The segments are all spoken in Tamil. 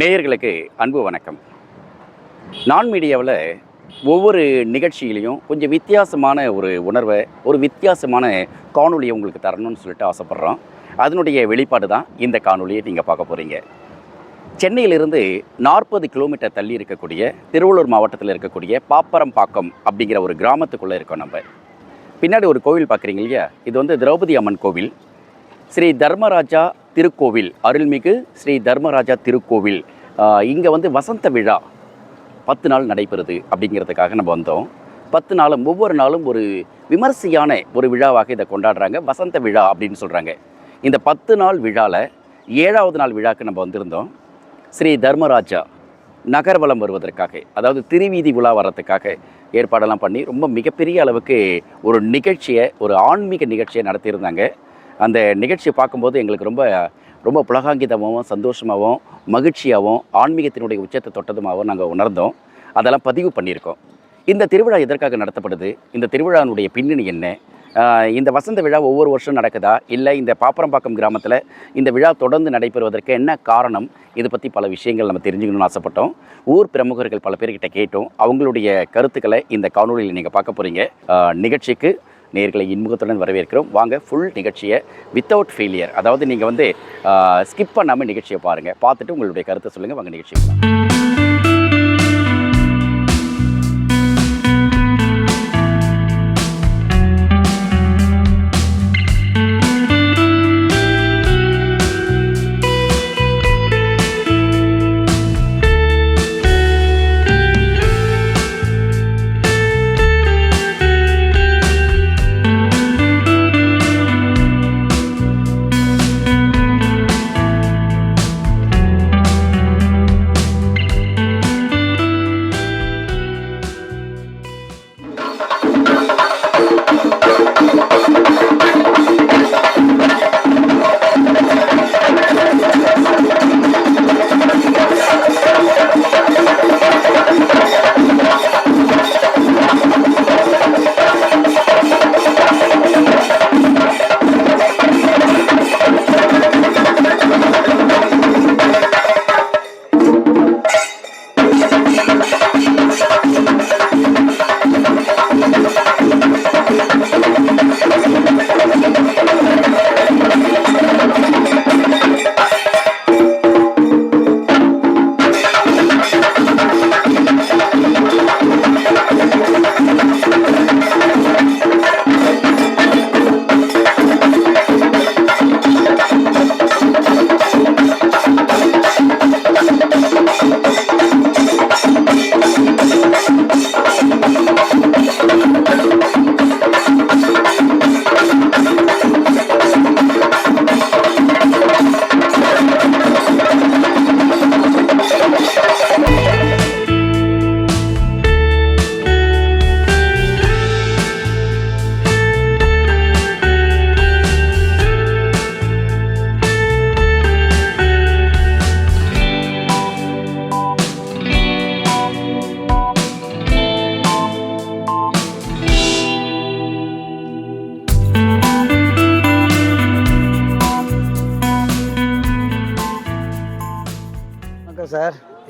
நேயர்களுக்கு அன்பு வணக்கம். நான் மீடியாவில் ஒவ்வொரு நிகழ்ச்சியிலையும் கொஞ்சம் வித்தியாசமான ஒரு உணர்வை ஒரு வித்தியாசமான காணொலியை உங்களுக்கு தரணும்னு சொல்லிட்டு ஆசைப்பட்றோம். அதனுடைய வெளிப்பாடு தான் இந்த காணொலியை நீங்கள் பார்க்க போகிறீங்க சென்னையிலிருந்து நாற்பது கிலோமீட்டர் தள்ளி இருக்கக்கூடிய திருவள்ளூர் மாவட்டத்தில் இருக்கக்கூடிய பாப்பரம்பாக்கம் அப்படிங்கிற ஒரு கிராமத்துக்குள்ளே இருக்கோம் நம்ம. பின்னாடி ஒரு கோவில் பார்க்குறீங்க இல்லையா? இது வந்து திரௌபதி அம்மன் கோவில். ஸ்ரீ தர்மராஜா திருக்கோவில் அருள்மிகு ஸ்ரீ தர்மராஜா திருக்கோவில். இங்கே வந்து வசந்த விழா பத்து நாள் நடைபெறுது அப்படிங்கிறதுக்காக நம்ம வந்தோம். பத்து நாளும் ஒவ்வொரு நாளும் ஒரு விமர்சையான ஒரு விழாவாக இதை கொண்டாடுறாங்க. வசந்த விழா அப்படின்னு சொல்கிறாங்க இந்த பத்து நாள் விழாவில் ஏழாவது நாள் விழாக்கு நம்ம வந்திருந்தோம். ஸ்ரீ தர்மராஜா நகர்வலம் வருவதற்காக அதாவது திருவீதி உலா வர்றதுக்காக ஏற்பாடெல்லாம் பண்ணி ரொம்ப மிகப்பெரிய அளவுக்கு ஒரு நிகழ்ச்சியை ஒரு ஆன்மீக நிகழ்ச்சியை நடத்தியிருந்தாங்க. அந்த நிகழ்ச்சியை பார்க்கும்போது எங்களுக்கு ரொம்ப ரொம்ப புலகாங்கிதமாகவும் சந்தோஷமாகவும் மகிழ்ச்சியாகவும் ஆன்மீகத்தினுடைய உச்சத்தை தொட்டதுமாகவும் நாங்கள் உணர்ந்தோம். அதெல்லாம் பதிவு பண்ணியிருக்கோம். இந்த திருவிழா எதற்காக நடத்தப்படுது? இந்த திருவிழாவினுடைய பின்னணி என்ன? இந்த வசந்த விழா ஒவ்வொரு வருஷம் நடக்குதா? இல்லை இந்த பாப்பரம்பாக்கம் கிராமத்தில் இந்த விழா தொடர்ந்து நடைபெறுவதற்கு என்ன காரணம்? இதை பற்றி பல விஷயங்கள் நம்ம தெரிஞ்சுக்கணும்னு ஆசைப்பட்டோம். ஊர் பிரமுகர்கள் பல பேர்கிட்ட கேட்டோம். அவங்களுடைய கருத்துக்களை இந்த காணொலியில் நீங்கள் பார்க்க போகிறீங்க நிகழ்ச்சிக்கு நேர்களை இன்முகத்துடன் வரவேற்கிறோம். வாங்க ஃபுல் நிகழ்ச்சியை வித்தவுட் ஃபெயிலியர் அதாவது நீங்கள் வந்து ஸ்கிப் பண்ணாமல் நிகழ்ச்சியை பாருங்கள் பார்த்துட்டு உங்களுடைய கருத்தை சொல்லுங்கள் வாங்க நிகழ்ச்சி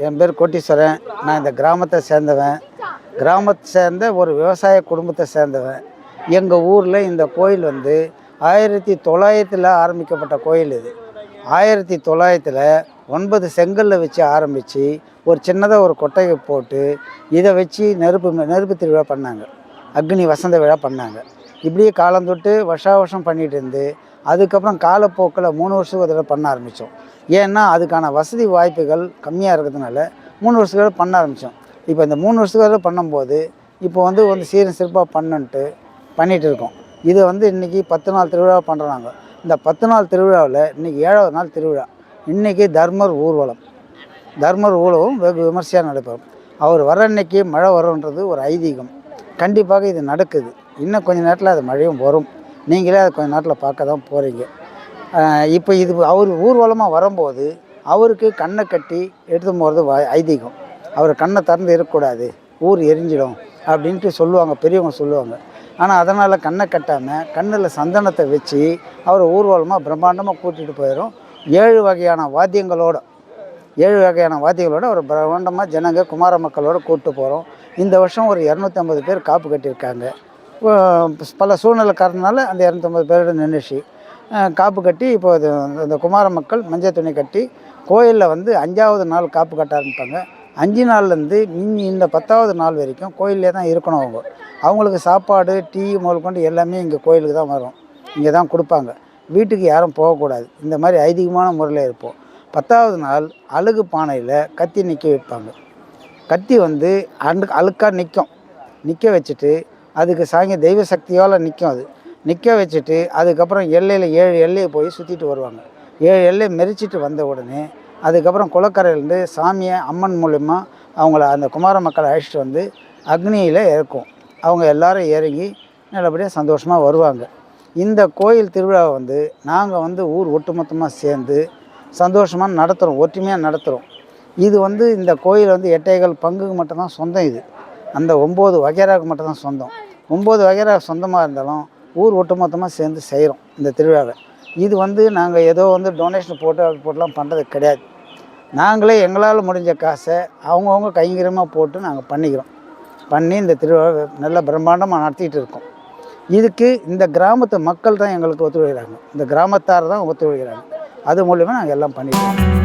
என் பேர் கோட்டீஸ்வரன். நான் இந்த கிராமத்தை சேர்ந்தவன். கிராமத்தை சேர்ந்த ஒரு விவசாய குடும்பத்தை சேர்ந்தவன். எங்கள் ஊரில் இந்த கோயில் வந்து ஆயிரத்தி தொள்ளாயிரத்தில் ஆரம்பிக்கப்பட்ட கோயில் இது. ஆயிரத்தி தொள்ளாயிரத்தில் ஒன்பது செங்கல்ல வச்சு ஆரம்பித்து ஒரு சின்னதாக ஒரு கொட்டையை போட்டு இதை வச்சு நெருப்பு நெருப்பு திருவிழா பண்ணாங்க. அக்னி வசந்த விழா பண்ணாங்க. இப்படியே காலம் தொட்டு வருஷா வருஷம் பண்ணிகிட்டு இருந்து அதுக்கப்புறம் காலப்போக்கில் மூணு வருஷத்துக்கு ஒரு தடவை பண்ண ஆரம்பித்தோம். ஏன்னா அதுக்கான வசதி வாய்ப்புகள் கம்மியாக இருக்கிறதுனால மூணு வருஷத்துக்கு பண்ண ஆரம்பித்தோம். இப்போ இந்த மூணு வருஷத்துக்கு பண்ணும்போது இப்போ வந்து வந்து சீரும் சிறப்பாக பண்ணுன்ட்டு பண்ணிகிட்டு இருக்கோம். இது வந்து இன்றைக்கி பத்து நாள் திருவிழா பண்ணுறாங்க. இந்த பத்து நாள் திருவிழாவில் இன்றைக்கி ஏழாவது நாள் திருவிழா. இன்றைக்கி தர்மர் ஊர்வலம். தர்மர் ஊழவும் வெகு விமர்சையாக நடைபெறும். அவர் வர அன்னைக்கு மழை வரும்ன்றது ஒரு ஐதீகம். கண்டிப்பாக இது நடக்குது. இன்னும் கொஞ்ச நேரத்தில் அது மழையும் வரும். நீங்களே அதை கொஞ்சம் நேரத்தில் பார்க்க தான் போகிறீங்க இப்போ இது அவர் ஊர்வலமாக வரும்போது அவருக்கு கண்ணை கட்டி எடுத்து போகிறது ஐதீகம். அவர் கண்ணை திறந்து இருக்கக்கூடாது. ஊர் எரிஞ்சிடும் அப்படின்ட்டு சொல்லுவாங்க பெரியவங்க சொல்லுவாங்க. ஆனால் அதனால் கண்ணை கட்டாமல் கண்ணில் சந்தனத்தை வச்சு அவர் ஊர்வலமாக பிரம்மாண்டமாக கூட்டிகிட்டு போயிடும் ஏழு வகையான வாத்தியங்களோட ஏழு வகையான வாத்தியங்களோடு ஒரு பிரம்மாண்டமாக ஜனங்க குமார மக்களோடு கூப்பிட்டு போகிறோம் இந்த வருஷம் ஒரு இரநூத்தம்பது பேர் காப்பு கட்டியிருக்காங்க. பல சூழ்நிலை காரணனால அந்த இரநூத்தம்பது பேரோட நின்றுச்சு காப்பு கட்டி இப்போ அது இந்த குமார மக்கள் மஞ்சள் துணி கட்டி கோயிலில் வந்து அஞ்சாவது நாள் காப்பு கட்ட ஆரம்பிப்பாங்க. அஞ்சு நாள்லேருந்து மிஞ்சி இந்த பத்தாவது நாள் வரைக்கும் கோயிலே தான் இருக்கணும் அவங்க. அவங்களுக்கு சாப்பாடு டீ முதல் கொண்டு எல்லாமே இங்கே கோயிலுக்கு தான் வரும். இங்கே தான் கொடுப்பாங்க. வீட்டுக்கு யாரும் போகக்கூடாது. இந்த மாதிரி ஐதீகமான முறையில் இருப்போம். பத்தாவது நாள் அழுகு பானையில் கத்தி நிற்க வைப்பாங்க. கத்தி வந்து அண்டு அழுக்காக நிற்கும் நிற்க வச்சுட்டு அதுக்கு சாயங்க தெய்வ சக்தியால் நிற்கும் அது. நிற்க வச்சுட்டு அதுக்கப்புறம் எல்லையில் ஏழு எல்லையை போய் சுற்றிட்டு வருவாங்க. ஏழு எல்லை மெரிச்சிட்டு வந்த உடனே அதுக்கப்புறம் குளக்கரையிலேருந்து சாமியை அம்மன் மூலயமா அவங்கள அந்த குமார மக்களை அழைச்சிட்டு வந்து அக்னியில் இறக்கும். அவங்க எல்லாரும் இறங்கி நல்லபடியாக சந்தோஷமாக வருவாங்க. இந்த கோயில் திருவிழாவை வந்து நாங்கள் வந்து ஊர் ஒட்டுமொத்தமாக சேர்ந்து சந்தோஷமாக நடத்துகிறோம் ஒற்றுமையாக நடத்துகிறோம் இது வந்து இந்த கோயில் வந்து எட்டைகள் பங்குக்கு மட்டும்தான் சொந்தம் இது. அந்த ஒம்பது வகைராவுக்கு மட்டும்தான் சொந்தம். ஒம்பது வகைரா சொந்தமாக இருந்தாலும் ஊர் ஒட்டுமொத்தமாக சேர்ந்து செய்கிறோம் இந்த திருவிழாவை. இது வந்து நாங்கள் ஏதோ வந்து டொனேஷன் போட்டு அது போட்டுலாம் பண்ணுறது கிடையாது. நாங்களே எங்களால் முடிஞ்ச காசை அவங்கவுங்க கைங்கரமாக போட்டு நாங்கள் பண்ணிக்கிறோம். பண்ணி இந்த திருவிழாவை நல்ல பிரம்மாண்டமாக நடத்திட்டு இருக்கோம். இதுக்கு இந்த கிராமத்து மக்கள் தான் எங்களுக்கு ஒத்துழைக்கிறாங்க. இந்த கிராமத்தார் தான் ஒத்துழைக்கிறாங்க. அது மூலிமா நாங்கள் எல்லாம் பண்ணிக்கிறோம்.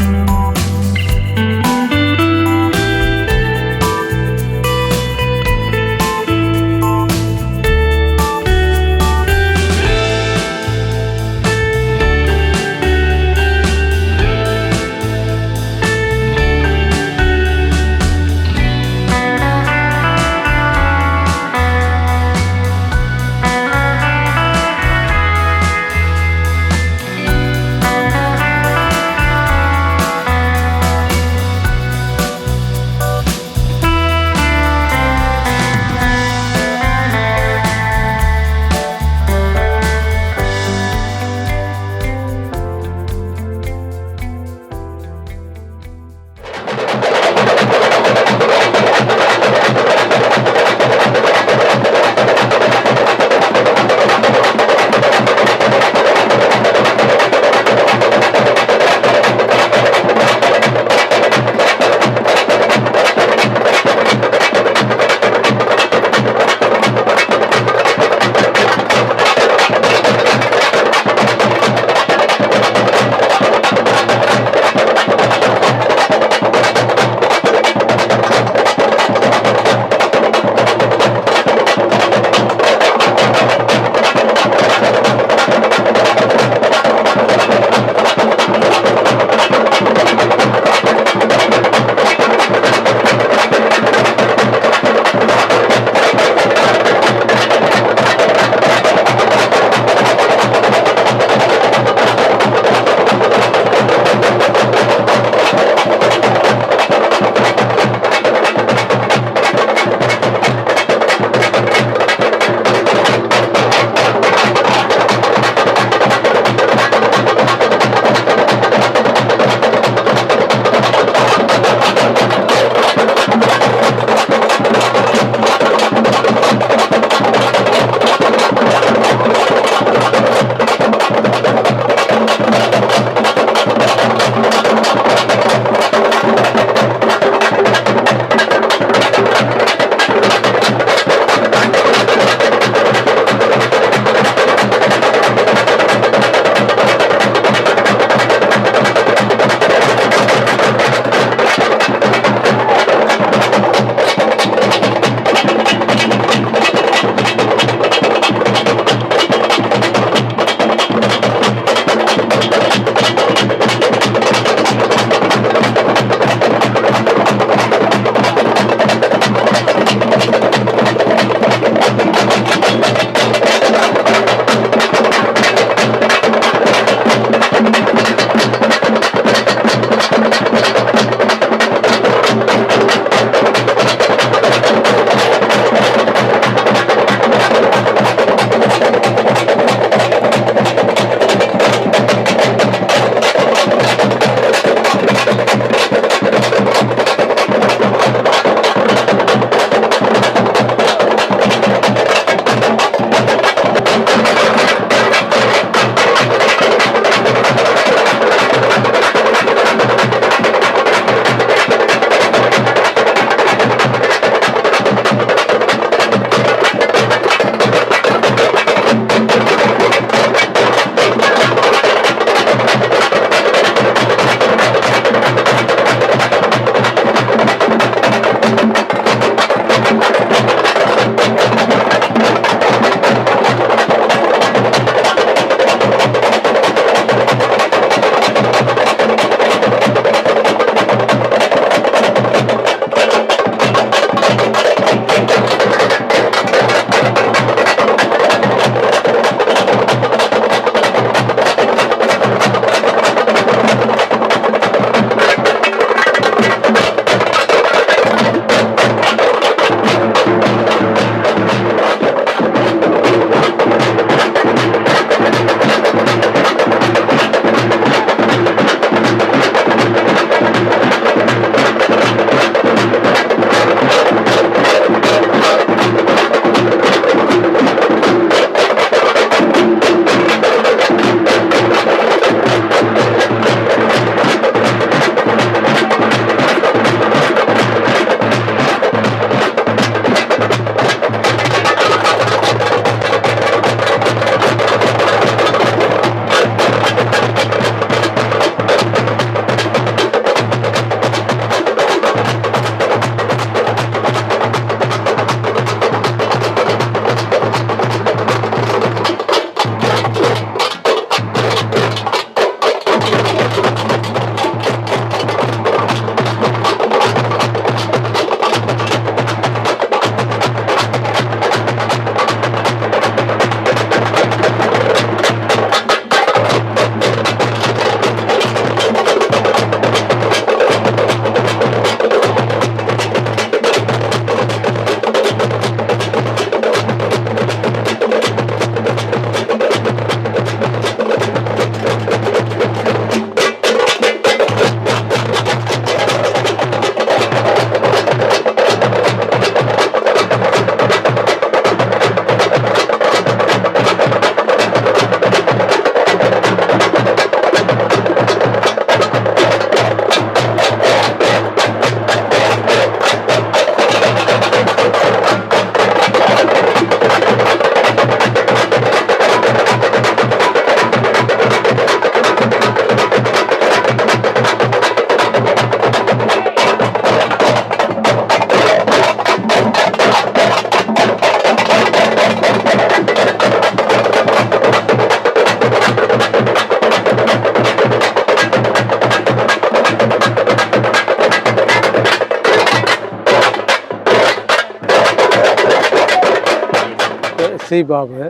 சி பாபு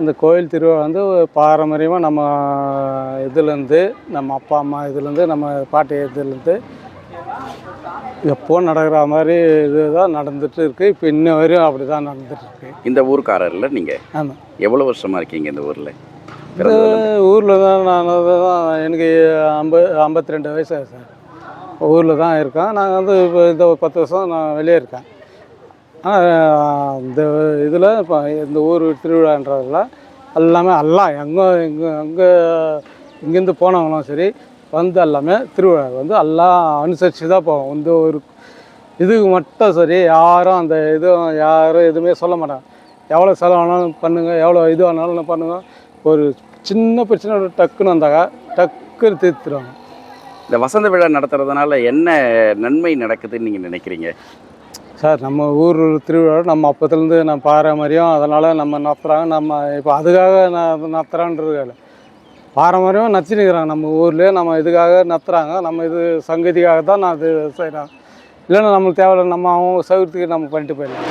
இந்த கோயில் திருவிழா வந்து பாரம்பரியமாக நம்ம இதுலேருந்து நம்ம அப்பா அம்மா இதுலேருந்து நம்ம பாட்டி இதுலேருந்து எப்போ நடக்கிற மாதிரி இதுதான் நடந்துட்டு இருக்கு இப்போ இன்ன வரையும் அப்படி தான் நடந்துட்டு இருக்கு இந்த ஊர்க்காரர்ல நீங்க ஆமாம் எவ்வளவு வருஷமா இருக்கீங்க இந்த ஊர்ல? இந்த ஊரில் தான் நான் தான் எனக்கு ஐம்பது ஐம்பத்தி ரெண்டு வயசு சார். ஊரில் தான் இருக்கேன். நான் வந்து இப்போ இந்த பத்து வருஷம் நான் வெளியே இருக்கேன். ஆனால் இந்த இதில் இப்போ இந்த ஊர் திருவிழான்றதுல எல்லாமே எல்லாம் எங்கே எங்கே எங்கே இங்கேருந்து போனவங்களும் சரி வந்து எல்லாமே திருவிழா வந்து எல்லாம் அனுசரித்து தான் போவோம். இந்த ஒரு இதுக்கு மட்டும் சரி யாரும் அந்த இதுவும் யாரும் எதுவுமே சொல்ல மாட்டாங்க. எவ்வளோ செலவானாலும் பண்ணுங்கள் எவ்வளோ இது ஆனாலும் பண்ணுங்கள் ஒரு சின்ன பிரச்சனை ஒரு டக்குன்னு வந்தாக்கா டக்குன்னு தீர்த்துருவாங்க. இந்த வசந்த விழா நடத்துறதுனால என்ன நன்மை நடக்குதுன்னு நீங்கள் நினைக்கிறீங்க? சார் நம்ம ஊர் திருவிழாவை நம்ம அப்போத்துலேருந்து நம்ம பாரம்பரியம் அதனால் நம்ம நடத்துகிறாங்க நம்ம இப்போ அதுக்காக நான் நடத்துகிறான்றது இல்லை. பாரம்பரியம் நச்சுனுக்கிறாங்க நம்ம ஊர்லேயே நம்ம இதுக்காக நடத்துகிறாங்க நம்ம இது சங்கதிக்காக தான் நான் இது செய்கிறேன் இல்லைன்னா நம்மளுக்கு தேவையில்லை. நம்ம அவங்க சௌகரியத்துக்கு நம்ம பண்ணிட்டு போயிடலாம்.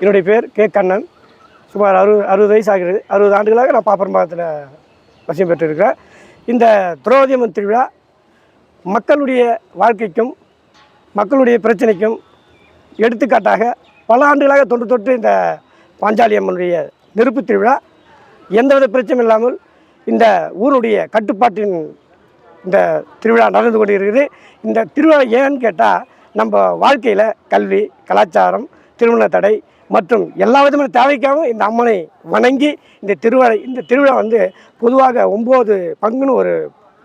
என்னுடைய பேர் கே. கண்ணன். சுமார் அறுபது அறுபது வயசு ஆகிறது அறுபது ஆண்டுகளாக நான் பாப்பரம்பாக்கத்தில் வசியம் பெற்றிருக்கிறேன். இந்த துரோதியம்மன் திருவிழா மக்களுடைய வாழ்க்கைக்கும் மக்களுடைய பிரச்சனைக்கும் எடுத்துக்காட்டாக பல ஆண்டுகளாக தொன்று தொட்டு இந்த பாஞ்சாலி அம்மனுடைய நெருப்பு திருவிழா எந்தவித பிரச்சனையும் இல்லாமல் இந்த ஊருடைய கட்டுப்பாட்டின் இந்த திருவிழா நடந்து கொண்டு இருக்குது இந்த திருவிழா ஏன்னு கேட்டால் நம்ம வாழ்க்கையில் கல்வி கலாச்சாரம் திருமண தடை மற்றும் எல்லா விதமான தேவைக்காகவும் இந்த அம்மனை வணங்கி இந்த திருவிழா இந்த திருவிழா வந்து பொதுவாக ஒம்பது பங்குன்னு ஒரு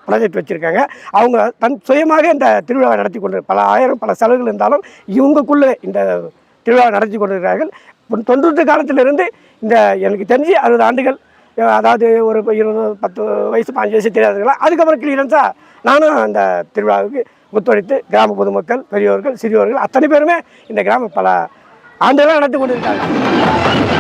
ப்ராஜெக்ட் வச்சுருக்காங்க. அவங்க தன் சுயமாக இந்த திருவிழாவை நடத்தி கொண்டு பல ஆயிரம் பல செலவுகள் இருந்தாலும் இவங்களுக்குள்ளே இந்த திருவிழாவை நடத்தி கொண்டிருக்கிறார்கள். தொன்று காலத்திலிருந்து இந்த எனக்கு தெரிஞ்சு அறுபது ஆண்டுகள் அதாவது ஒரு இருபது பத்து வயசு பாஞ்சு வயசு தெரியாதுங்களா அதுக்கப்புறம் கிளியரன்ஸாக நானும் அந்த திருவிழாவுக்கு ஒத்துழைத்து கிராம பொதுமக்கள் பெரியோர்கள் சிறியோர்கள் அத்தனை பேருமே இந்த கிராம பல ஆண்டெல்லாம் நடத்தி கொண்டிருக்காங்க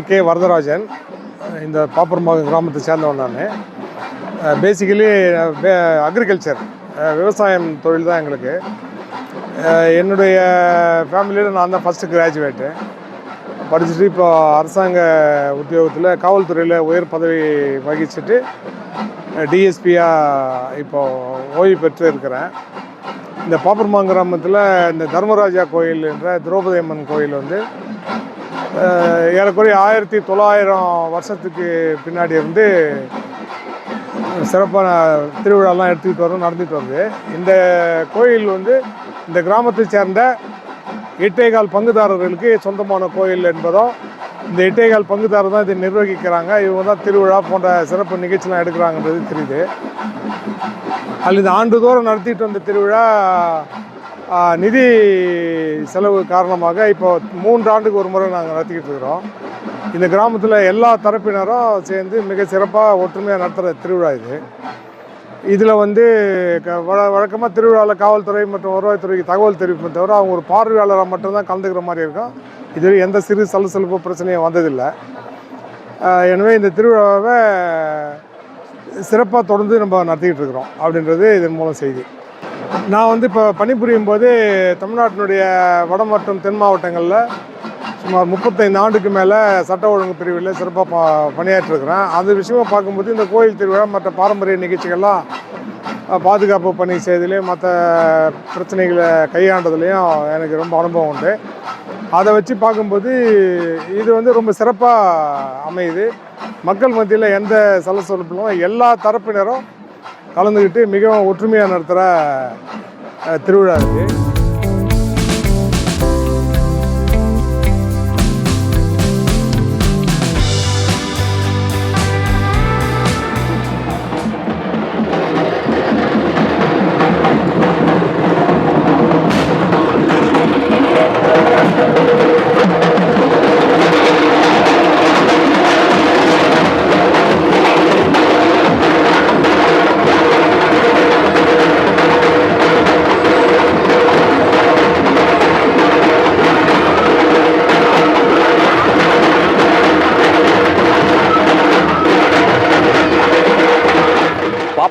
பேர் கே வரதராஜன். இந்த பாப்பரம்பாக்கம் கிராமத்தை சேர்ந்தவன் நான். பேசிக்கலி அக்ரிகல்ச்சர் விவசாயம் தொழில் தான் எங்களுக்கு. என்னுடைய ஃபேமிலியில் நான் தான் ஃபஸ்ட்டு கிராஜுவேட்டு படிச்சுட்டு இப்போ அரசாங்க உத்தியோகத்தில் காவல்துறையில் உயர் பதவி வகிச்சுட்டு டிஎஸ்பியாக இப்போ ஓய்வு பெற்று இருக்கிறேன். இந்த பாப்பரம்பாக்கம் கிராமத்தில் இந்த தர்மராஜா கோயில் என்ற திரௌபதி அம்மன் கோயில் வந்து ஏறக்குறைய ஆயிரத்தி தொள்ளாயிரம் வருஷத்துக்கு பின்னாடி இருந்து சிறப்பான திருவிழாலாம் எடுத்துக்கிட்டு வரும் நடந்துகிட்டு வருது. இந்த கோயில் வந்து இந்த கிராமத்தை சேர்ந்த எட்டேகால் பங்குதாரர்களுக்கு சொந்தமான கோயில் என்பதும் இந்த எட்டேகால் பங்குதாரர் தான் இதை நிர்வகிக்கிறாங்க. இவங்க தான் திருவிழா போன்ற சிறப்பு நிகழ்ச்சிலாம் எடுக்கிறாங்கன்றது தெரியுது. அதில் இந்த ஆண்டுதோறும் நடத்திட்டு வந்த திருவிழா நிதி செலவு காரணமாக இப்போ மூன்று ஆண்டுக்கு ஒரு முறை நாங்கள் நடத்திக்கிட்டு இருக்கிறோம். இந்த கிராமத்தில் எல்லா தரப்பினரும் சேர்ந்து மிக சிறப்பாக ஒற்றுமையாக நடத்துகிற திருவிழா இது. இதில் வந்து க வழக்கமாக திருவிழாவில் காவல்துறை மற்றும் வருவாய்த்துறைக்கு தகவல் தெரிவிப்பதை தவிர அவங்க ஒரு பார்வையாளராக மட்டும்தான் கலந்துக்கிற மாதிரி இருக்கும். இதுவரை எந்த சிறு சலசலப்பு பிரச்சனையும் வந்ததில்லை. எனவே இந்த திருவிழாவை சிறப்பாக தொடர்ந்து நம்ம நடத்திக்கிட்டு இருக்கிறோம் அப்படின்றது இதன் மூலம் செய்தி. நான் வந்து இப்போ பணிபுரியும் போது தமிழ்நாட்டினுடைய வட மற்றும் தென் மாவட்டங்களில் சுமார் முப்பத்தைந்து ஆண்டுக்கு மேலே சட்ட ஒழுங்கு பிரிவில் சிறப்பாக ப பணியாற்றிருக்கிறேன். அது விஷயமாக பார்க்கும்போது இந்த கோயில் திருவிழா மற்ற பாரம்பரிய நிகழ்ச்சிகள்லாம் பாதுகாப்பு பணி செய்யறதுலேயும் மற்ற பிரச்சனைகளை கையாண்டதுலேயும் எனக்கு ரொம்ப அனுபவம் உண்டு. அதை வச்சு பார்க்கும்போது இது வந்து ரொம்ப சிறப்பாக அமையுது. மக்கள் மத்தியில் எந்த சலசலப்பிலும் எல்லா தரப்பினரும் கலந்துக்கிட்டு மிகவும் ஒற்றுமையாக நடத்துகிற திருவிழா இருக்குது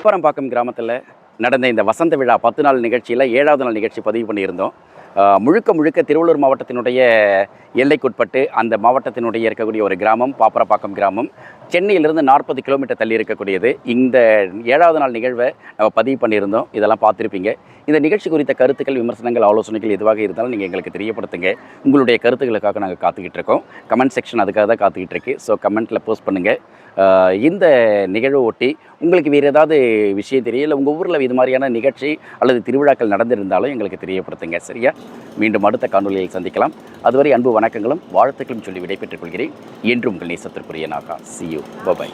பாப்பரம்பாக்கம் கிராமத்தில் நடந்த இந்த வசந்த விழா பத்து நாள் நிகழ்ச்சியில் ஏழாவது நாள் நிகழ்ச்சி பதிவு பண்ணியிருந்தோம். முழுக்க முழுக்க திருவள்ளூர் மாவட்டத்தினுடைய எல்லைக்குட்பட்டு அந்த மாவட்டத்தினுடைய இருக்கக்கூடிய ஒரு கிராமம் பாப்பரப்பாக்கம் கிராமம். சென்னையிலிருந்து நாற்பது கிலோமீட்டர் தள்ளி இருக்கக்கூடியது. இந்த ஏழாவது நாள் நிகழ்வை நம்ம பதிவு பண்ணியிருந்தோம். இதெல்லாம் பார்த்துருப்பீங்க. இந்த நிகழ்ச்சி குறித்த கருத்துக்கள் விமர்சனங்கள் ஆலோசனைகள் எதுவாக இருந்தாலும் நீங்கள் எங்களுக்கு தெரியப்படுத்துங்க. உங்களுடைய கருத்துக்களுக்காக நாங்கள் காத்துக்கிட்டு இருக்கோம். கமெண்ட் செக்ஷன் அதுக்காக தான் காத்துக்கிட்டு இருக்கு. ஸோ கமெண்ட்டில் போஸ்ட் பண்ணுங்கள் இந்த நிகழ்வு ஒட்டி உங்களுக்கு வேறு ஏதாவது விஷயம் தெரியல உங்கள் ஊரில் இது மாதிரியான நிகழ்ச்சி அல்லது திருவிழாக்கள் நடந்திருந்தாலும் எங்களுக்கு தெரியப்படுத்துங்க. சரியா? மீண்டும் அடுத்த காணொலியில் சந்திக்கலாம். அதுவரை அன்பு வணக்கங்களும் வாழ்த்துக்களும் சொல்லி விடைபெற்றுக் கொள்கிறேன். என்றும் உங்கள் நேசத்திற்குரிய நாகா. you. Bye bye.